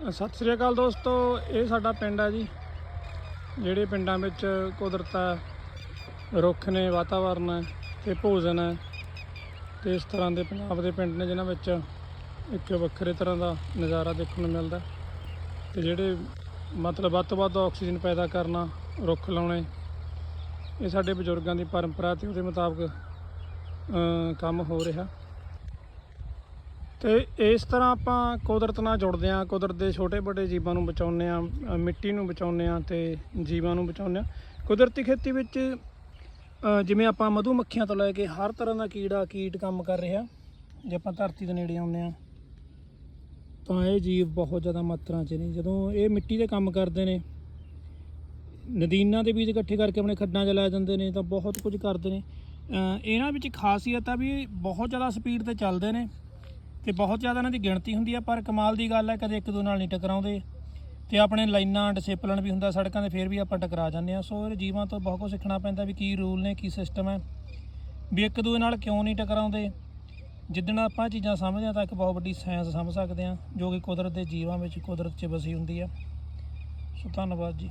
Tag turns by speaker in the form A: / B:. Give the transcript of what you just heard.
A: ਸਤਿ ਸ੍ਰੀ ਅਕਾਲ ਦੋਸਤੋ, ਇਹ ਸਾਡਾ ਪਿੰਡ ਹੈ ਜੀ, ਜਿਹੜੇ ਪਿੰਡਾਂ ਵਿੱਚ ਕੁਦਰਤ ਹੈ, ਰੁੱਖ ਨੇ, ਵਾਤਾਵਰਨ ਹੈ ਤੇ ਭੋਜਨ ਹੈ ਤੇ ਇਸ ਤਰ੍ਹਾਂ ਦੇ ਪੰਜਾਬ ਦੇ ਪਿੰਡ ਨੇ ਜਿਨ੍ਹਾਂ ਵਿੱਚ ਇੱਕ ਵੱਖਰੇ ਤਰ੍ਹਾਂ ਦਾ ਨਜ਼ਾਰਾ ਦੇਖਣ ਨੂੰ ਮਿਲਦਾ ਤੇ ਜਿਹੜੇ ਮਤਲਬ ਵੱਧ ਤੋਂ ਵੱਧ ਆਕਸੀਜਨ ਪੈਦਾ ਕਰਨਾ, ਰੁੱਖ ਲਾਉਣੇ, ਇਹ ਸਾਡੇ ਬਜ਼ੁਰਗਾਂ ਦੀ ਪਰੰਪਰਾ ਤੇ ਉਹਦੇ ਮੁਤਾਬਕ ਕੰਮ ਹੋ ਰਿਹਾ। ਤੇ ਇਸ ਤਰ੍ਹਾਂ ਆਪਾਂ ਕੁਦਰਤ ਨਾਲ ਜੁੜਦੇ ਹਾਂ, ਕੁਦਰਤ ਦੇ ਛੋਟੇ ਵੱਡੇ ਜੀਵਾਂ ਨੂੰ ਬਚਾਉਂਦੇ ਹਾਂ ਮਿੱਟੀ ਨੂੰ ਬਚਾਉਂਦੇ ਹਾਂ ਤੇ ਜੀਵਾਂ ਨੂੰ ਬਚਾਉਂਦੇ ਹਾਂ। ਕੁਦਰਤੀ ਖੇਤੀ ਵਿੱਚ ਜਿਵੇਂ ਆਪਾਂ ਮਧੂ ਮੱਖੀਆਂ ਤੋਂ ਲੈ ਕੇ ਹਰ ਤਰ੍ਹਾਂ ਦਾ ਕੀੜਾ, ਕੀਟ ਕੰਮ ਕਰ ਰਿਹਾ, ਜੇ ਆਪਾਂ ਧਰਤੀ ਦੇ ਨੇੜੇ ਆਉਂਦੇ ਹਾਂ, ਤਾਂ ਇਹ ਜੀਵ ਬਹੁਤ ਜ਼ਿਆਦਾ ਮਾਤਰਾ 'ਚ ਨੇ। ਜਦੋਂ ਇਹ ਮਿੱਟੀ ਦੇ ਕੰਮ ਕਰਦੇ ਨੇ, ਨਦੀਨਾਂ ਦੇ ਬੀਜ ਇਕੱਠੇ ਕਰਕੇ ਆਪਣੇ ਖੱਡਾਂ 'ਚ ਲੈ ਜਾਂਦੇ ਨੇ, ਤਾਂ ਬਹੁਤ ਕੁਝ ਕਰਦੇ ਨੇ। ਇਹਨਾਂ ਵਿੱਚ ਖਾਸੀਅਤ ਆ ਵੀ ਬਹੁਤ ਜ਼ਿਆਦਾ ਸਪੀਡ ਤੇ ਚੱਲਦੇ ਨੇ। ਤੇ ਬਹੁਤ ਜ਼ਿਆਦਾ ਇਹਨਾਂ ਦੀ ਗਿਣਤੀ ਹੁੰਦੀ ਆ, ਪਰ ਕਮਾਲ ਦੀ ਗੱਲ ਹੈ ਕਦੇ ਇੱਕ ਦੂਜੇ ਨਾਲ ਨਹੀਂ ਟਕਰਾਉਂਦੇ। ਤੇ ਆਪਣੇ ਲਾਈਨਾਂ ਡਿਸਪਲਨ ਵੀ ਹੁੰਦਾ ਸੜਕਾਂ ਤੇ ਫਿਰ ਵੀ ਆਪਾਂ ਟਕਰਾ ਜਾਂਦੇ ਆ। ਸੋ ਇਹ ਜੀਵਾਂ ਤੋਂ ਬਹੁਤ ਕੁਝ ਸਿੱਖਣਾ ਪੈਂਦਾ ਵੀ ਕੀ ਰੂਲ ਨੇ, ਕੀ ਸਿਸਟਮ ਹੈ ਵੀ ਇੱਕ ਦੂਜੇ ਨਾਲ ਕਿਉਂ ਨਹੀਂ ਟਕਰਾਉਂਦੇ? ਜਿੱਦਣ ਆਪਾਂ ਇਹ ਚੀਜ਼ਾਂ ਸਮਝਦੇ ਹਾਂ ਤਾਂ ਇੱਕ ਬਹੁਤ ਵੱਡੀ ਸਾਇੰਸ ਸਮਝ ਸਕਦੇ ਹਾਂ ਜੋ ਕਿ ਕੁਦਰਤ ਦੇ ਜੀਵਾਂ ਵਿੱਚ ਕੁਦਰਤ 'ਚ ਵਸੀ ਹੁੰਦੀ ਆ। ਸੋ ਧੰਨਵਾਦ ਜੀ।